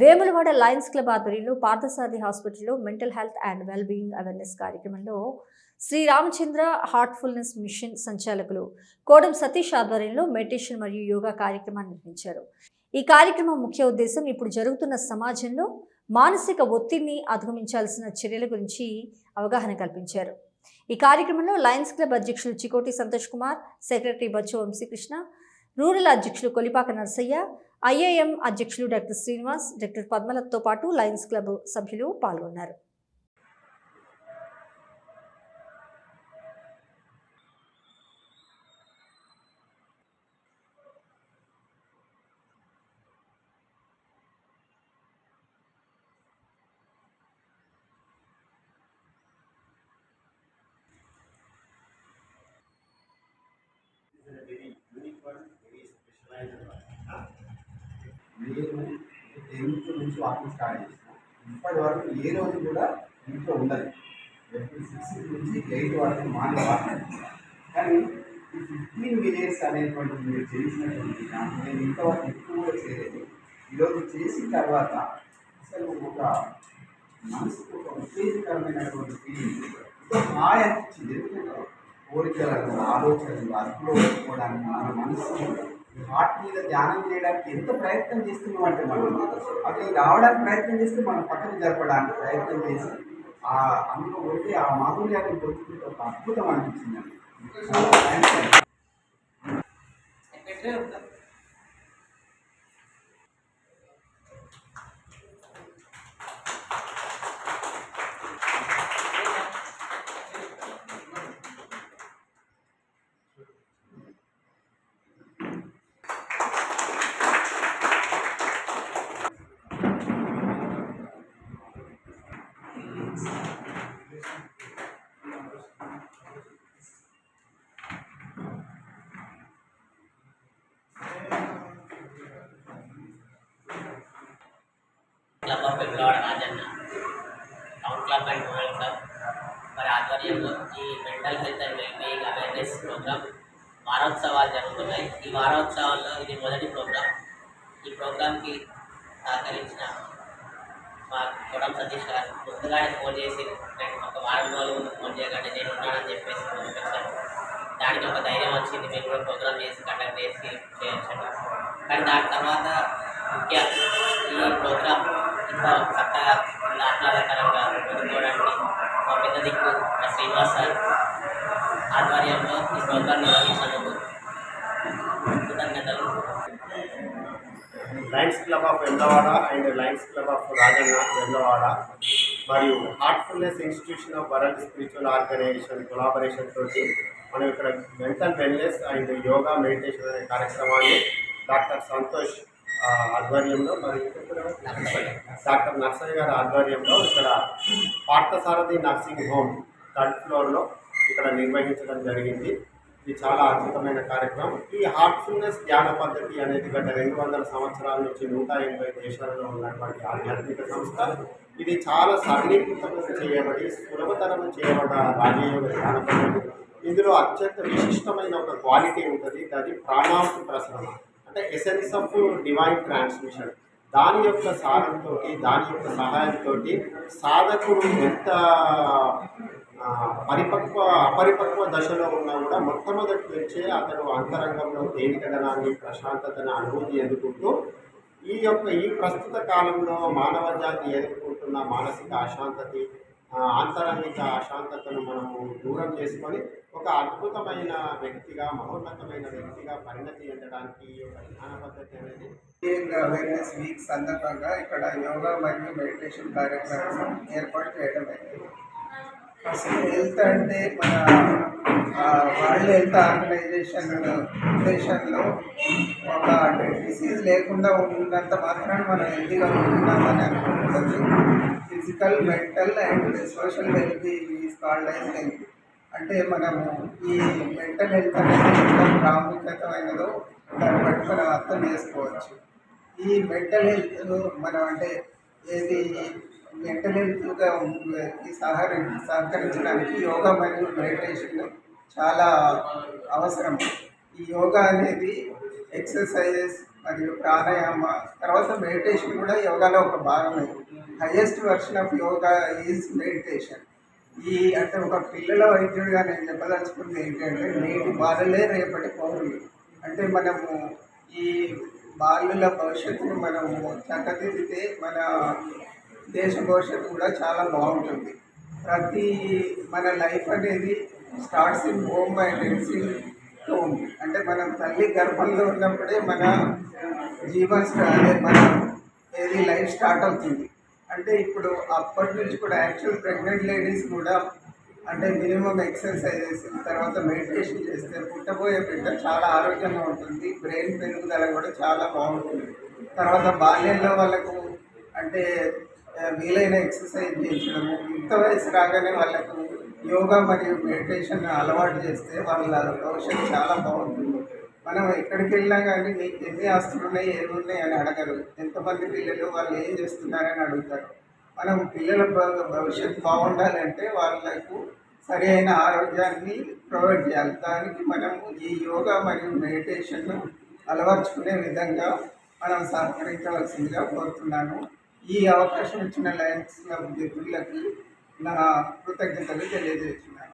Vemulawada Lions club ఆధ్వర్యంలో పార్థసారథి హాస్పిటల్లో mental health and wellbeing awareness కార్యక్రమంలో శ్రీ రామచంద్ర హార్ట్ఫుల్నెస్ మిషన్ సంచాలకులు కోడం సతీష్ ఆధ్వర్యంలో మెడిటేషన్ మరియు యోగా కార్యక్రమాన్ని నిర్వహించారు. ఈ కార్యక్రమం ముఖ్య ఉద్దేశం ఇప్పుడు జరుగుతున్న సమాజంలో మానసిక ఒత్తిడిని అధిగమించాల్సిన చర్యల గురించి అవగాహన కల్పించారు. ఈ కార్యక్రమంలో లయన్స్ క్లబ్ అధ్యక్షులు చికోటి సంతోష్ కుమార్ సెక్రటరీ బచ్చు వంశీకృష్ణ రూరల్ అధ్యక్షులు Kolipaka Narasaiah I A M అధ్యక్షులు డాక్టర్ శ్రీనివాస్ డాక్టర్ పద్మలతో పాటు లయన్స్ క్లబ్ సభ్యులు పాల్గొన్నారు. నేను టెన్త్ నుంచి వాకింగ్ స్టార్ట్ చేసిన ఇప్పటి వరకు ఏ రోజు కూడా ఇంట్లో ఉండదు. ఎవ్రీ సిక్స్ నుంచి ఎయిట్ వరకు మార్నింగ్ వాకింగ్ కానీ ఈ ఫిఫ్టీన్ మినిట్స్ అనేటువంటి మీరు చేసినటువంటి దాంట్లో నేను ఇంతవరకు ఎక్కువ చేయలేదు. ఈరోజు చేసిన తర్వాత అసలు ఒక మనసుకు ఒక ఉత్తేజకరమైనటువంటి ఫీలింగ్ ఒక హాయ్ అనిపించింది ఎందుకంటే కోరికలను ఆలోచనలు అదుపులో పెట్టుకోవడానికి మన మనసు హార్ట్ మీద ధ్యానం చేయడానికి ఎంత ప్రయత్నం చేస్తున్నాం అంటే మనం అది రావడానికి ప్రయత్నం చేస్తే మనం పక్కన జరపడానికి ప్రయత్నం చేసి ఆ అందులో ఉండి ఆ మాధుర్యాన్ని పొందుతుంటే ఒక అద్భుతం అనిపించిందండి చాలా థ్యాంక్స్ అండి సెక్రటరీ ఉంటారు club of Venkatawada Rajanna town club and rural club మరి ఆధ్వర్యంలో ఈ mental health and wellbeing awareness programme వారోత్సవాలు జరుగుతున్నాయి ఈ వారోత్సవాల్లో ఇది మొదటి ప్రోగ్రామ్ ఈ ప్రోగ్రామ్కి సహకరించిన మా కొడం సతీష్ గారు ముందుగానే ఫోన్ చేసి నేను ఒక వారం రోజుల ముందు ఫోన్ చేయకండి నేను ఉన్నానని చెప్పేసి ఫోన్ చేశాను దానికి ఒక ధైర్యం వచ్చింది మేము కూడా ప్రోగ్రామ్ చేసి కండక్ట్ చేసి చేయొచ్చండి కానీ దాని తర్వాత ముఖ్య ఈ ప్రోగ్రామ్ ఇంకా చక్కగా ఆహ్లాదకరంగా ముందుకోవడానికి మా పెద్ద దిక్కు మా శ్రీనివాస్ సార్ ఆధ్వర్యంలో ఈ ప్రోగ్రామ్ నిర్వహించినందుకు కృతజ్ఞతలు. Lions club of Vendawada and Lions club of Rajanna Vendawada మరియు heartfulness institution of world spiritual organisation collaboration తోటి మనం ఇక్కడ mental wellness and yoga meditation అనే కార్యక్రమాన్ని డాక్టర్ సంతోష్ ఆధ్వర్యంలో మరియు డాక్టర్ నర్సయ్య గారి ఆధ్వర్యంలో ఇక్కడ పార్థసారథి నర్సింగ్ హోమ్ థర్డ్ ఫ్లోర్లో ఇక్కడ నిర్వహించడం జరిగింది. ఇది చాలా అద్భుతమైన కార్యక్రమం. ఈ హార్ట్ఫుల్నెస్ ధ్యాన పద్ధతి అనేది గత రెండు వందల సంవత్సరాల నుంచి నూట ఎనభై దేశాలలో ఉన్నటువంటి ఆధ్యాత్మిక సంస్థ. ఇది చాలా సరళీకృతం చేయబడి సులభతరం చేయబడ్డ రాజయోగ ధ్యాన పద్ధతి. ఇందులో అత్యంత విశిష్టమైన ఒక క్వాలిటీ ఉంటుంది. అది ప్రాణాంతి ప్రసరణ అంటే ఎసెన్స్ ఆఫ్ డివైన్ ట్రాన్స్మిషన్ దాని యొక్క సారంతో దాని యొక్క సహాయంతో సాధకుడు ఎంత పరిపక్వ అపరిపక్వ దశలో ఉన్నా కూడా మొట్టమొదటి నుంచే అతడు అంతరంగంలో తేలికదనాన్ని ప్రశాంతతను అనుభూతి ఎదుర్కొంటూ ఈ యొక్క ఈ ప్రస్తుత కాలంలో మానవ జాతి ఎదుర్కొంటున్న మానసిక అశాంతతి ఆంతరంగిక అశాంతతను మనము దూరం చేసుకొని ఒక అద్భుతమైన వ్యక్తిగా మహోన్నతమైన వ్యక్తిగా పరిణతి చెందడానికి ఈ యొక్క జ్ఞాన పద్ధతి అనేది అవేర్నెస్ వీక్ సందర్భంగా ఇక్కడ యోగా మరియు మెడిటేషన్ కార్యక్రమం ఏర్పాటు చేయడం అయింది అసలు హెల్త్ అంటే మన వరల్డ్ హెల్త్ ఆర్గనైజేషన్ ఉద్దేశంలో ఒక అంటే డిసీజ్ లేకుండా ఉన్నంత మాత్రాన మనం హెల్తీగా ఉంటున్నామని అనుకుంటుంది physical mental and social health is called as health. అంటే మనము ఈ మెంటల్ హెల్త్ అనేది ఎంత ప్రాముఖ్యతమైనదో దాన్ని బట్టి మనం అర్థం చేసుకోవచ్చు. ఈ మెంటల్ హెల్త్ మనం అంటే ఏది మెంటల్ హెల్త్గా ఈ సహకరి సహకరించడానికి యోగా మరియు మెడిటేషన్ చాలా అవసరం. ఈ యోగా అనేది ఎక్సర్సైజెస్ మరియు ప్రాణాయామ తర్వాత మెడిటేషన్ కూడా యోగాలో ఒక భాగమే. Highest version of yoga is meditation. ఈ అంటే ఒక పిల్లల వైద్యుడిగా నేను చెప్పదలుచుకుంది ఏంటంటే నేటి బాధలే రేపటి పౌరులు. అంటే మనము ఈ బాలుల భవిష్యత్తును మనము చక్కదిద్దితే మన దేశ భవిష్యత్తు కూడా చాలా బాగుంటుంది. ప్రతి మన లైఫ్ అనేది starts in home and tensing in home అంటే మనం తల్లి గర్భంలో ఉన్నప్పుడే మన జీవన స్టార్ట్ అదే మన ఏది లైఫ్ స్టార్ట్ అవుతుంది. అంటే ఇప్పుడు అప్పటి నుంచి కూడా యాక్చువల్ ప్రెగ్నెంట్ లేడీస్ కూడా అంటే మినిమం ఎక్సర్సైజెస్ తర్వాత మెడిటేషన్ చేస్తే పుట్టబోయే బిడ్డ చాలా ఆరోగ్యంగా ఉంటుంది బ్రెయిన్ పెరుగుదల కూడా చాలా బాగుంటుంది. తర్వాత బాల్యంలో వాళ్ళకు అంటే వీలైన ఎక్సర్సైజ్ చేయించడము యుక్త వయసు రాగానే వాళ్ళకు యోగా మరియు మెడిటేషన్ అలవాటు చేస్తే వాళ్ళ భవిష్యత్తు చాలా బాగుంటుంది. మనం ఎక్కడికి వెళ్ళినా కానీ మీకు ఎన్ని ఆస్తులు ఉన్నాయి ఏమున్నాయి అని అడగరు. ఎంతమంది పిల్లలు వాళ్ళు ఏం చేస్తున్నారని అడుగుతారు. మనం పిల్లల భవిష్యత్తు బాగుండాలంటే వాళ్ళకు సరైన ఆరోగ్యాన్ని ప్రొవైడ్ చేయాలి. దానికి మనము ఈ యోగా మరియు మెడిటేషన్ను అలవర్చుకునే విధంగా మనం సహకరించవలసిందిగా కోరుతున్నాను. ఈ అవకాశం ఇచ్చిన లయన్స్ క్లబ్ మిత్రులకి నా కృతజ్ఞతలు తెలియజేస్తున్నాను.